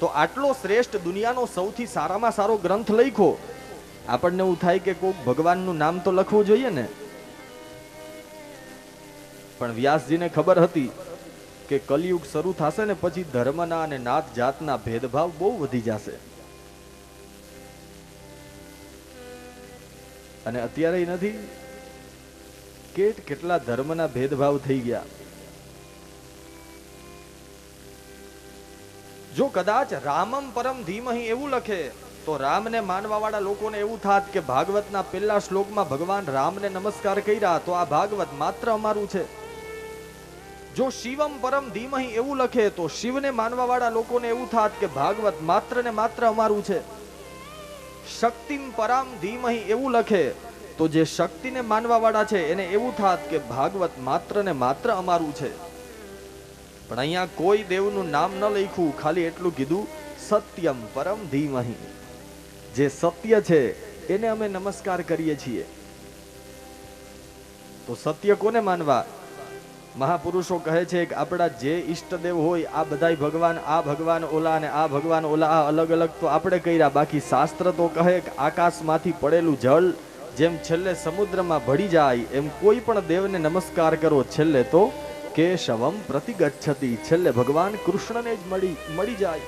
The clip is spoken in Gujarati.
તો આટલો શ્રેષ્ઠ દુનિયાનો સૌથી સારામાં સારો ગ્રંથ લખ્યો આપણને એવું થાય કે કોક ભગવાનનું નામ તો લખવું જોઈએ ને. પણ વ્યાસજીને ખબર હતી કે કલયુગ શરૂ થશે ને પછી ધર્મના અને નાત જાતના ભેદભાવ બહુ વધી જશે. અને અત્યારે નથી કેટ કેટલા ધર્મના ભેદભાવ થઈ ગયા. જો કદાચ રામમ પરમ ધીમહી એવું લખે, તો રામને માનવાવાળા લોકોને એવું થાત કે ભાગવતના પહેલા શ્લોકમાં ભગવાન રામને નમસ્કાર કર્યા, તો આ ભાગવત માત્ર અમારું છે. જો શિવમ પરમ ધીમહી એવું લખે, તો શિવને માનવા વાળા લોકોને એવું થાત કે ભાગવત માત્ર ને માત્ર અમારું છે. શક્તિમ પરામ ધીમહી એવું લખે, તો જે શક્તિને માનવા વાળા છે, એને એવું થાત કે ભાગવત માત્ર ને માત્ર અમારું છે. પણ અહીંયા કોઈ દેવનું નામ ન લખ્યું, ખાલી એટલું કીધું, સત્યમ પરમ ધીમહી. જે સત્ય છે, એને અમે નમસ્કાર કરીએ છીએ. તો સત્ય કોને માનવા? મહાપુરુષો કહે છે કે આપણા જે ઈષ્ટદેવ હોય, આ બધાય ભગવાન, આ ભગવાન ઓલા અને આ ભગવાન ઓલા, આ અલગ અલગ તો આપણે કર્યા. બાકી શાસ્ત્ર તો કહે કે આકાશમાંથી પડેલું જળ જેમ છેલ્લે સમુદ્રમાં ભળી જાય, એમ કોઈ પણ દેવને નમસ્કાર કરો. છેલ્લે તો કેશવમ પ્રતિગચ્છતી. છેલ્લે ભગવાન કૃષ્ણને જ મળી મળી જાય.